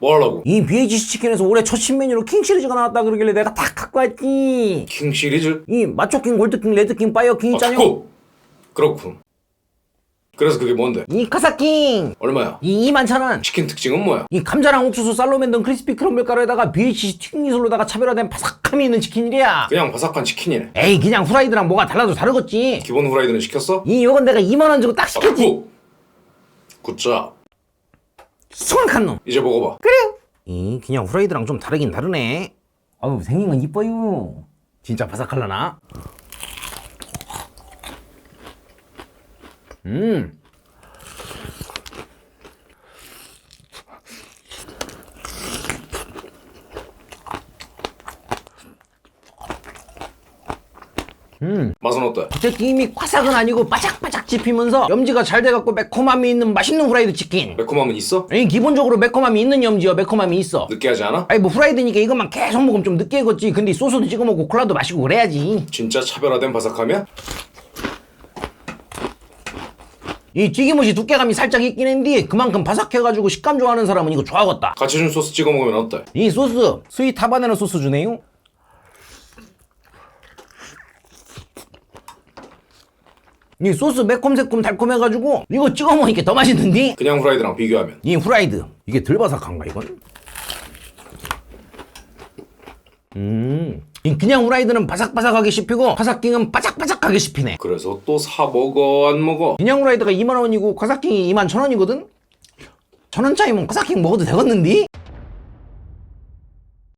뭐 하려고? 이 BHC 치킨에서 올해 첫 신메뉴로 킹 시리즈가 나왔다 그러길래 내가 다 갖고 왔지. 킹 시리즈? 이 마초킹, 골드킹, 레드킹, 파이어킹 아, 있잖여. 그거! 그렇군. 그래서 그게 뭔데? 이 카사킹. 얼마야? 이 21,000원. 치킨 특징은 뭐야? 이 감자랑 옥수수 쌀로 만든 크리스피 크럼블 가루에다가 BHC 튀김 기술로다가 차별화된 바삭함이 있는 치킨이랴. 그냥 바삭한 치킨이네. 에이 그냥 후라이드랑 뭐가 달라도 다르겠지. 기본 후라이드는 시켰어? 이 요건 내가 2만 원 주고 딱 아, 시켰지. 굿! 굿자. 정확한 놈. 이제 먹어봐. 그래요. 이 그냥 후라이드랑 좀 다르긴 다르네. 아유 생긴 건 이뻐요. 진짜 바삭할라나? 음. 맛은 어때? 제 김이 과삭은 아니고 바삭바삭 씹히면서 염지가 잘 돼갖고 매콤함이 있는 맛있는 후라이드 치킨. 매콤함은 있어? 아니 기본적으로 매콤함이 있는 염지요 매콤함이 있어. 느끼하지 않아? 아니 뭐 후라이드니까 이것만 계속 먹으면 좀 느끼해겠지. 근데 이 소스도 찍어 먹고 콜라도 마시고 그래야지. 진짜 차별화된 바삭함이야? 이 튀김옷이 두께감이 살짝 있긴 한데 그만큼 바삭해가지고 식감 좋아하는 사람은 이거 좋아하겠다. 같이 준 소스 찍어 먹으면 어때? 이 소스 스윗 하바네로 소스 주네요. 이 소스 매콤새콤 달콤해가지고 이거 찍어 먹으니까 더 맛있는데? 그냥 후라이드랑 비교하면 이 후라이드 이게 덜 바삭한가 이건? 음, 이 그냥 후라이드는 바삭바삭하게 씹히고 카사킹은 바삭바삭하게 씹히네. 그래서 또 사 먹어 안 먹어? 그냥 후라이드가 2만 원이고 카사킹이 2만 천 원이거든. 천원 차이면 카사킹 먹어도 되겠는데?